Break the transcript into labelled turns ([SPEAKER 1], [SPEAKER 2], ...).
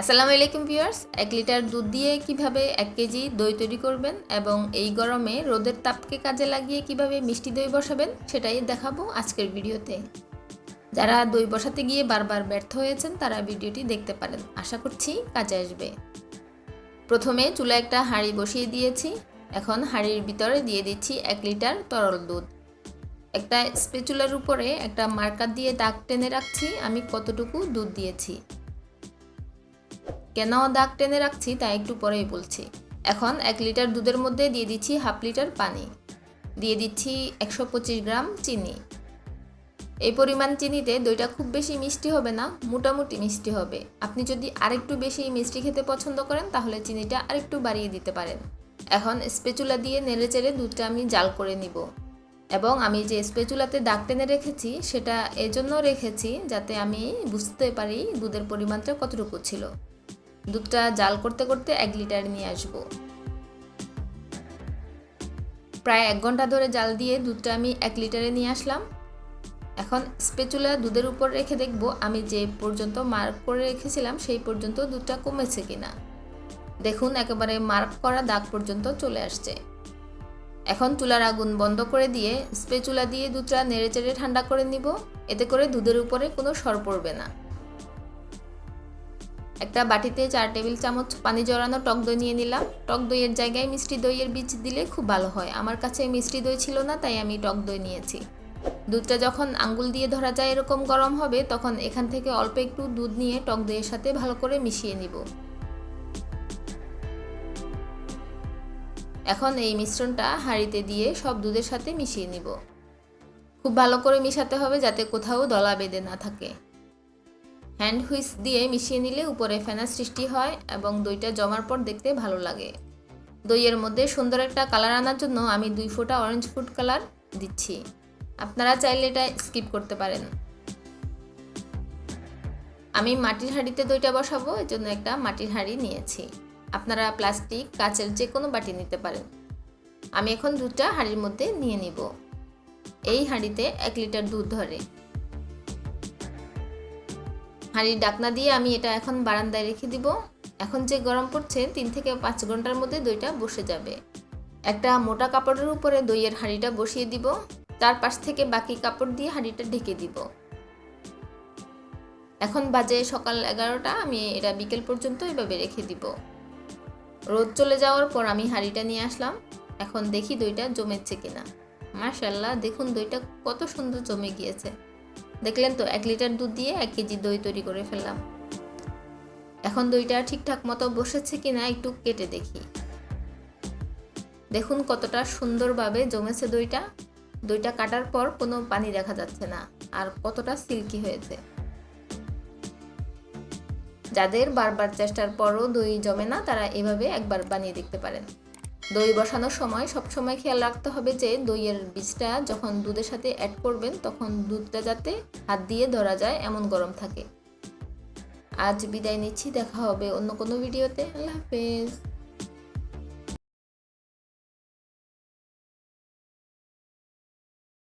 [SPEAKER 1] আসসালামু আলাইকুম ভিউয়ার্স, এক লিটার দুধ দিয়ে কীভাবে এক কেজি দই তৈরি করবেন এবং এই গরমে রোদের তাপকে কাজে লাগিয়ে কীভাবে মিষ্টি দই বসাবেন সেটাই দেখাবো আজকের ভিডিওতে। যারা দই বসাতে গিয়ে বারবার ব্যর্থ হয়েছেন, তারা ভিডিওটি দেখতে পারেন। আশা করছি কাজে আসবে। প্রথমে চুলা একটা হাঁড়ি বসিয়ে দিয়েছি। এখন হাঁড়ির ভিতরে দিয়ে দিচ্ছি এক লিটার তরল দুধ। একটা স্পেচুলার উপরে একটা মার্কার দিয়ে দাগ টেনে রাখছি। আমি কতটুকু দুধ দিয়েছি? কেন দাগ টেনে রাখছি তা একটু পরেই বলছি। এখন এক লিটার দুধের মধ্যে দিয়ে দিচ্ছি হাফ লিটার পানি। দিয়ে দিচ্ছি একশো পঁচিশ গ্রাম চিনি। এই পরিমাণ চিনিতে দইটা খুব বেশি মিষ্টি হবে না, মোটামুটি মিষ্টি হবে। আপনি যদি আরেকটু বেশি মিষ্টি খেতে পছন্দ করেন, তাহলে চিনিটা আরেকটু বাড়িয়ে দিতে পারেন। এখন স্পেচুলা দিয়ে নেড়ে চেড়ে দুধটা আমি জাল করে নিব। এবং আমি যে স্পেচুলাতে দাগ টেনে রেখেছি, সেটা এজন্য রেখেছি যাতে আমি বুঝতে পারি দুধের পরিমাণটা কতটুকু ছিল। দুধটা জাল করতে করতে এক লিটার নিয়ে আসব। প্রায় এক ঘণ্টা ধরে জাল দিয়ে দুধটা আমি এক লিটারে নিয়ে আসলাম। এখন স্পেচুলা দুধের উপর রেখে দেখব আমি যে পর্যন্ত মার্ক করে রেখেছিলাম সেই পর্যন্ত দুধটা কমেছে কিনা। দেখুন, একেবারে মার্ক করা দাগ পর্যন্ত চলে আসছে। এখন চুলার আগুন বন্ধ করে দিয়ে স্পেচুলা দিয়ে দুধটা নেড়ে চেড়ে ঠান্ডা করে নিব। এতে করে দুধের উপরে কোনো সর পড়বে না। একটা বাটিতে চার টেবিল চামচ পানি জড়ানো টক দই নিয়ে নিলাম। টক দইয়ের জায়গায় মিষ্টি দইয়ের বীজ দিলে খুব ভালো হয়। আমার কাছে মিষ্টি দই ছিল না, তাই আমি টক দই নিয়েছি। দুধটা যখন আঙ্গুল দিয়ে ধরা যায় এরকম গরম হবে, তখন এখান থেকে অল্প একটু দুধ নিয়ে টক দইয়ের সাথে ভালো করে মিশিয়ে নিব। এখন এই মিশ্রণটা হাঁড়িতে দিয়ে সব দুধের সাথে মিশিয়ে নিব। খুব ভালো করে মিশাতে হবে যাতে কোথাও দলা বেঁধে না থাকে। হ্যান্ড হুইস দিয়ে মিশিয়ে নিলে উপরে ফেনা সৃষ্টি হয় এবং দইটা জমার পর দেখতে ভালো লাগে। দইয়ের মধ্যে সুন্দর একটা কালার আনার জন্য আমি দুই ফোঁটা অরেঞ্জ ফুড কালার দিচ্ছি। আপনারা চাইলে এটা স্কিপ করতে পারেন। আমি মাটির হাঁড়িতে দইটা বসাবো এর জন্য একটা মাটির হাঁড়ি নিয়েছি। আপনারা প্লাস্টিক কাচের যে কোনো বাটি নিতে পারেন। আমি এখন দুধটা হাঁড়ির মধ্যে নিয়ে নিব। এই হাঁড়িতে এক লিটার দুধ ধরে। হাঁড়ির ডাকনা দিয়ে আমি এটা এখন বারান্দায় রেখে দিব। এখন যে গরম পড়ছে, তিন থেকে পাঁচ ঘণ্টার মধ্যে দইটা বসে যাবে। একটা মোটা কাপড়ের উপরে দইয়ের হাঁড়িটা বসিয়ে দিব। তার পাশ থেকে বাকি কাপড় দিয়ে হাঁড়িটা ঢেকে দিব। এখন বাজে সকাল এগারোটা, আমি এটা বিকেল পর্যন্ত এভাবে রেখে দিব। রোদ চলে যাওয়ার পর আমি হাঁড়িটা নিয়ে আসলাম। এখন দেখি দইটা জমেছে কিনা। মার্শাল্লাহ দেখুন দইটা কত সুন্দর জমে গিয়েছে। দেখলেন তো, এক লিটার দুধ দিয়ে এক কেজি দই তৈরি করে ফেললাম। এখন দইটা ঠিকঠাক মতো বসেছে কিনা একটু কেটে দেখি। দেখুন কতটা সুন্দরভাবে জমেছে দইটা। দইটা কাটার পর কোনো পানি দেখা যাচ্ছে না, আর কতটা সিল্কি হয়েছে। যাদের বারবার চেষ্টার পরও দই জমে না, তারা এভাবে একবার বানিয়ে দেখতে পারেন। দই বসানোর সময় সবসময় খেয়াল রাখতে হবে যে দইয়ের বীজটা যখন দুধের সাথে অ্যাড করবেন, তখন দুধটা যাতে হাত দিয়ে ধরা যায় এমন গরম থাকে। আজ বিদায় নিচ্ছি, দেখা হবে অন্য কোনো ভিডিওতে আল্লাহ হাফেজ।